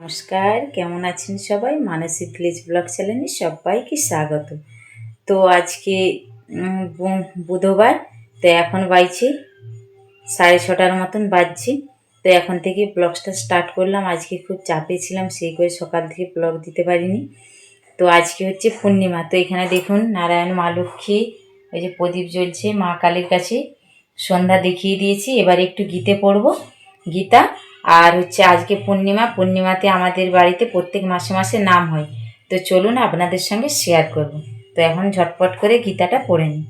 নমস্কার, কেমন আছেন সবাই? মানসী ভিলেজ ব্লগ চ্যানেলে সবাইকে স্বাগত। তো আজকে বুধবার, তো এখন বাইছে সাড়ে ছটার মতন বাজছে। তো এখন থেকে ব্লগটা স্টার্ট করলাম। আজকে খুব চাপে ছিলাম, সেই করে সকাল থেকে ব্লগ দিতে পারিনি। তো আজকে হচ্ছে পূর্ণিমা। তো এখানে দেখুন, নারায়ণ, মা লক্ষ্মী, ওই যে প্রদীপ জ্বলছে, মা কালীর কাছে। সন্ধ্যা দেখিয়ে দিয়েছি, এবার একটু গীতে পড়ব। গীতা আর হচ্ছে আজকে পূর্ণিমা, পূর্ণিমাতে আমাদের বাড়িতে প্রত্যেক মাসে মাসে নাম হয়। তো চলুন আপনাদের সঙ্গে শেয়ার করব। তো এখন ঝটপট করে গীতাটা পড়ে নিই।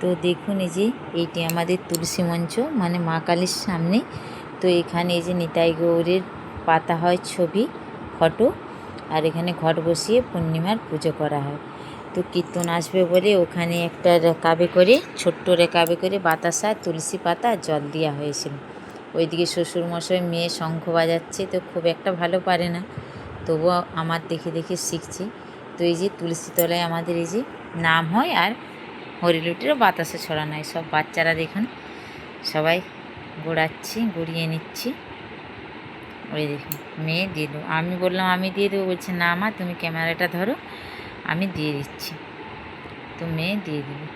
তো দেখুন এই যে, এইটি আমাদের তুলসী মঞ্চ মানে মা কালীর সামনে। তো এখানে এই যে নিতাই গৌরের পাতা হয় ছবি, ফটো, আর এখানে ঘট বসিয়ে পূর্ণিমার পুজো করা হয়। তো কীর্তন আসবে বলে ওখানে একটা রেকাবে করে, ছোট্ট রেকাবে করে বাতাসা, তুলসী পাতা, জল দেওয়া হয়েছিল। ওইদিকে শ্বশুরমশাই মেয়ে শঙ্খ বাজাচ্ছে, তো খুব একটা ভালো পারে না। তবুও আমার দেখে দেখে শিখছে। তো এই যে তুলসী তলায় আমাদের এই যে নাম হয় আর হরিলুটিরও বাতাসে ছড়ানো হয় সব বাচ্চারা দেখুন। সবাই গোড়াচ্ছি গড়িয়ে নিচ্ছি। ওই দেখুন মেয়ে দিয়ে দেবো। আমি বললাম আমি দিয়ে দেবো। বলছে না মা তুমি ক্যামেরাটা ধরো আমি দিয়ে দিচ্ছি। তো মেয়ে দিয়ে দেবে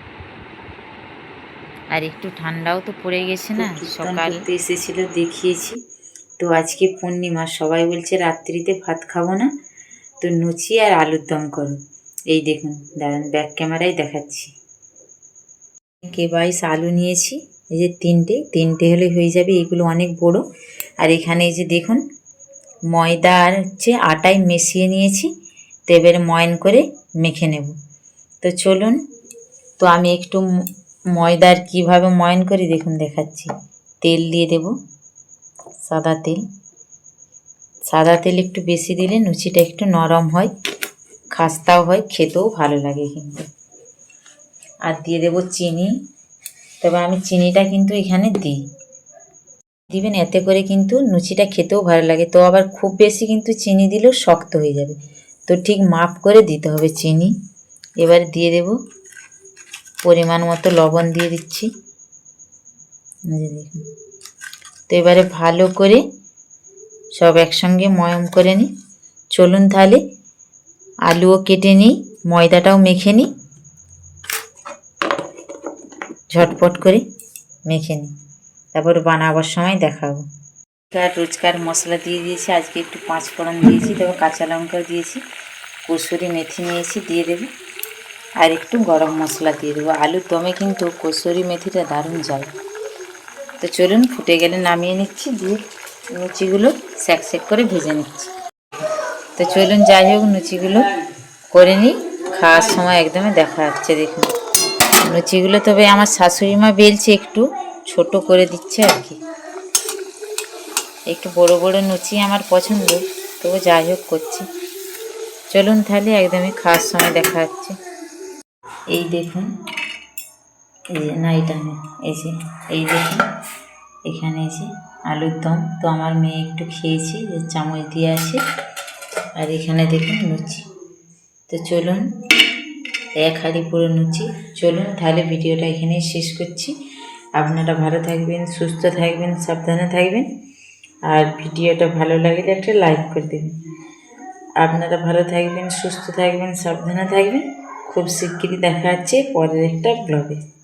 আর একটু ঠান্ডাও তো পড়ে গেছে না সকাল। এসেছিল দেখিয়েছি। তো আজকে পূর্ণিমা সবাই বলছে রাত্রিতে ভাত খাব না। তো লুচি আর আলুর দম করো। এই দেখুন দাঁড়ান ব্যাক ক্যামেরায় দেখাচ্ছি। কে বাইশ আলু নিয়েছি। এই যে তিনটে তিনটে হলে হয়ে যাবে, এগুলো অনেক বড়। আর এখানে এই যে দেখুন, ময়দা আর হচ্ছে আটায় মিশিয়ে নিয়েছি, তো এবারে ময়ন করে মেখে নেব। তো চলুন, তো আমি একটু ময়দার কীভাবে ময়ন করি দেখুন দেখাচ্ছি। তেল দিয়ে দেব, সাদা তেল। সাদা তেল একটু বেশি দিলে লুচিটা একটু নরম হয়, খাস্তাও হয়, খেতেও ভালো লাগে কিন্তু। আর দিয়ে দেব চিনি। তবে আমি চিনিটা কিন্তু এখানে দিই। দিবেন, এতে করে কিন্তু লুচিটা খেতেও ভালো লাগে। তো আবার খুব বেশি কিন্তু চিনি দিলেও শক্ত হয়ে যাবে। তো ঠিক মাপ করে দিতে হবে চিনি। এবার দিয়ে দেব পরিমাণ মতো লবণ দিয়ে দিচ্ছি। দেখুন। তো এবারে ভালো করে সব একসঙ্গে ময়ম করে নিই। চলুন তাহলে আলুও কেটে নিই, ময়দাটাও মেখে নিই। ঝটপট করে মেখে নিই। তারপর বানাবার সময় দেখাবো। রোজকার রোজকার মশলা দিয়ে দিয়েছি। আজকে একটু পাঁচ ফোড়ন দিয়েছি, তারপর কাঁচা লঙ্কা দিয়েছি, কসুরি মেথি নিয়েছি, দিয়ে দেবো। আর একটু গরম মশলা দিয়ে দেবো। আলুর দমে কিন্তু কসুরি মেথিটা দারুণ যায় তো চলুন, ফুটে গেলে নামিয়ে নিচ্ছি, দিয়ে লুচিগুলো স্যাক স্যাক করে ভেজে নিচ্ছি। তো চলুন, যাই হোক, লুচিগুলো করে নিই। খাওয়ার সময় একদমই দেখা যাচ্ছে, দেখুন। লুচিগুলো তবে আমার শাশুড়ি মা বেলছে একটু, ছোট করে দিচ্ছে আর কি। একটু বড় বড় লুচি আমার পছন্দ, তবু যাই হোক করছি। চলুন তাহলে একদমই খাওয়ার সময় দেখা যাচ্ছে এই দেখুন, এই যে, না, এটা এই যে, এই দেখুন, এখানে যে আলুর দম। তো আমার মেয়ে একটু খেয়েছি, যে চামচ দিয়ে আছে। আর এখানে দেখুন লুচি তো চলুন এক হাঁড়ি পুরো লুচি চলুন তাহলে ভিডিওটা এখানেই শেষ করছি। আপনারা ভালো থাকবেন, সুস্থ থাকবেন, সাবধানে থাকবেন। আর ভিডিওটা ভালো লাগলে একটা লাইক করে দেবেন। আপনারা ভালো থাকবেন, সুস্থ থাকবেন, সাবধানে থাকবেন। খুব শিগগিরই দেখা যাচ্ছে পরের একটা ব্লগে